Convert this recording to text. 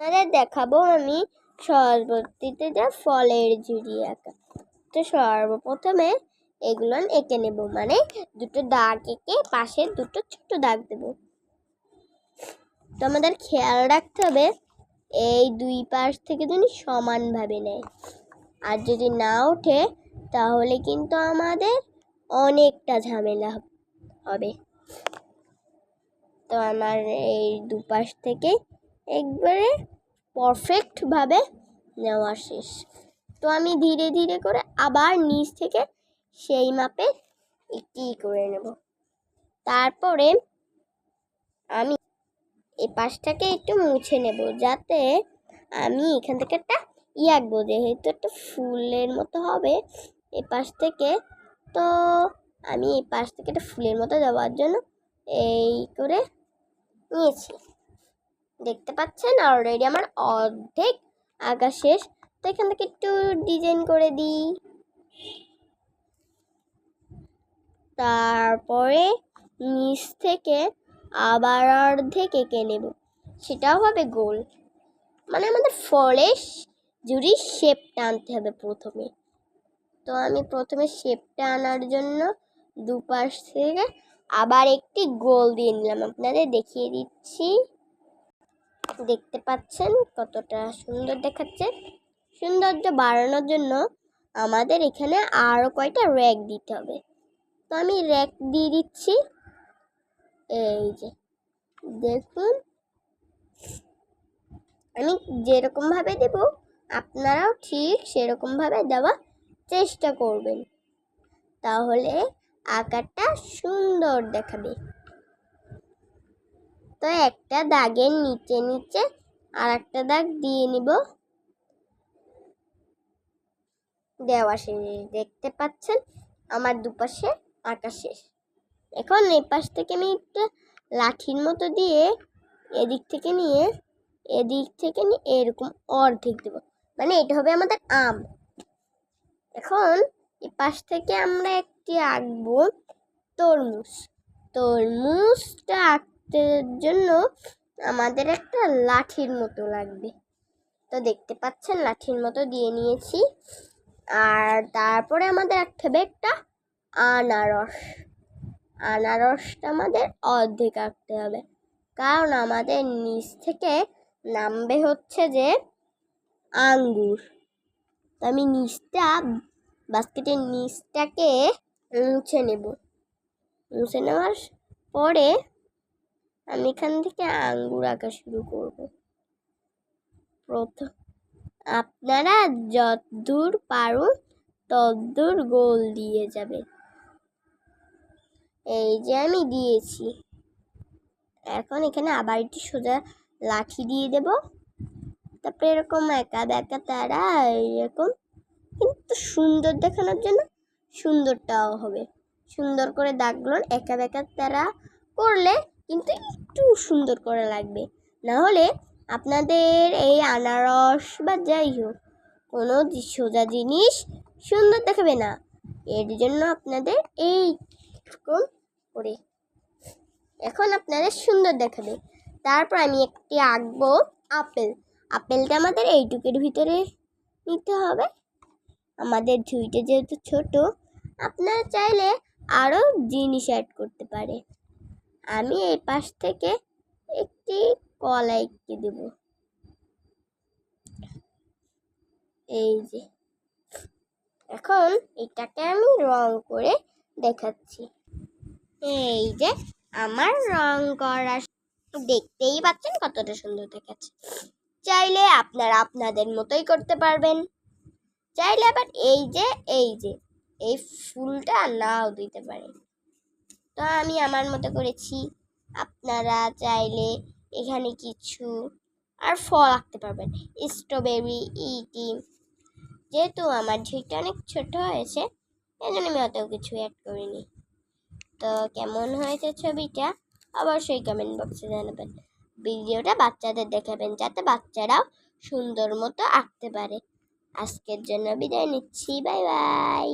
আপনাদের দেখাবো আমি সরবর্তীতে যা ফলের ঝুড়ি আঁকা। তো সর্বপ্রথমে এগুলো এঁকে নেব মানে দুটো দাগ এঁকে পাশে দুটো ছোট দাগ দেব। তো আমাদের খেয়াল রাখতে হবে, এই দুই পাশ থেকে যেন সমানভাবে নেয়। আর যদি না ওঠে, তাহলে কিন্তু আমাদের অনেকটা ঝামেলা হবে। তো আমার এই দুপাশ থেকে একবারে পারফেক্টভাবে নেওয়া শেষ। তো আমি ধীরে ধীরে করে আবার নিচ থেকে সেই মাপে একটি করে নেব। তারপরে আমি এই পাশটাকে একটু মুছে নেব যাতে আমি এখান থেকে একটা ই আঁকবো। যেহেতু একটা ফুলের মতো হবে এ পাশ থেকে, তো আমি এই পাশ থেকে একটা ফুলের মতো দেওয়ার জন্য এই করে নিয়েছি। দেখতে পাচ্ছেন অলরেডি আমার অর্ধেক আঁকা শেষ। তো এখান থেকে একটু ডিজাইন করে দিই। তারপরে নিচ থেকে আবার অর্ধেক এঁকে নেব। সেটাও হবে গোল। মানে আমাদের ফলের জুড়ির শেপটা আনতে হবে প্রথমে। তো আমি প্রথমে শেপটা আনার জন্য দুপাশ থেকে আবার একটি গোল দিয়ে নিলাম। আপনাদের দেখিয়ে দিচ্ছি। দেখতে পাচ্ছেন কতটা সুন্দর দেখাচ্ছে। সৌন্দর্য বাড়ানোর জন্য আমাদের এখানে আরও কয়টা র্যাক দিতে হবে। তো আমি র্যাক দিয়ে দিচ্ছি। এই যে, দেখুন। আমি যেরকমভাবে দেব, আপনারাও ঠিক সেরকমভাবে দেওয়ার চেষ্টা করবেন। তাহলে আকারটা সুন্দর দেখাবে। তো একটা দাগের নিচে নিচে আর একটা দাগ দিয়ে নিব। দেওয়া শেষ, দেখতে পাচ্ছেন? আমার দুপাশে আঁকা শেষ। এখন এই পাশ থেকে আমি একটা লাঠির মতো দিয়ে এদিক থেকে নিয়ে, এদিক থেকে নিয়ে এরকম অর্ধেক দেব। মানে এটা হবে আমাদের আম। এখন এই পাশ থেকে আমরা একটি আঁকবো তরমুজ। তরমুজটা আঁকতে জন্য আমাদের একটা লাঠির মতো লাগবে। তো দেখতে পাচ্ছেন, লাঠির মতো দিয়ে নিয়েছি। আর তারপরে আমাদের হবে একটা আনারস। আনারসটা আমাদের অর্ধেক আঁকতে হবে। কারণ আমাদের নিচ থেকে নামবে হচ্ছে যে আঙ্গুর। তো আমি নিচটা, বাস্কেটের নিচটাকে মুছে নেব। মুছে নেওয়ার পরে আমি এখান থেকে আঙ্গুর আঁকা শুরু করব। প্রথম, আপনারা যতদূর পারুন ততদূর গোল দিয়ে যাবে এই যে আমি দিয়েছি। এখন এখানে আবার একটু সোজা লাঠি দিয়ে দেব। তারপরে এরকম একা দেখা তারা এরকম, কিন্তু সুন্দর দেখানোর জন্য সুন্দরটাও হবে। সুন্দর করে দাগগুলো একা বেকা তারা করলে কিন্তু একটু সুন্দর করে লাগবে। না হলে আপনাদের এই আনারস বা যাই হোক, কোনো সোজা জিনিস সুন্দর দেখাবে না। এর জন্য আপনাদের এই রকম করে এখন আপনাদের সুন্দর দেখাবে। তারপর আমি একটি আঁকবো আপেল। আপেলটা আমাদের এইটুকের ভিতরে নিতে হবে। আমাদের ঝুঁইটা যেহেতু ছোট, আপনারা চাইলে আরও জিনিস অ্যাড করতে পারে। আমি এই পাশ থেকে একটি কলা এঁকে দেব। এই যে। এখন এটাকে আমি রং করে দেখাচ্ছি। এই যে, আমার রং করা দেখতেই পাচ্ছেন কতটা সুন্দর দেখাচ্ছে। চাইলে আপনারা আপনাদের মতোই করতে পারবেন। চাইলে আবার এই যে এই যে, এই ফুলটা নাও দিতে পারেন। তো আমি আমার মতো করেছি। আপনারা চাইলে এখানে কিছু আর ফল আঁকতে পারবেন। স্ট্রবেরি ইটি যেহেতু আমার ঝুঁকটা অনেক ছোট হয়েছে এই জন্য আমি অত কিছু অ্যাড করিনি। তো কেমন হয়েছে ছবিটা? অবশ্যই কমেন্ট বক্সে জানাবেন। ভিডিওটা বাচ্চাদের দেখাবেন, যাতে বাচ্চারাও সুন্দর মতো আঁকতে পারে। আজকের জন্য বিদায় নিচ্ছি বাই বাই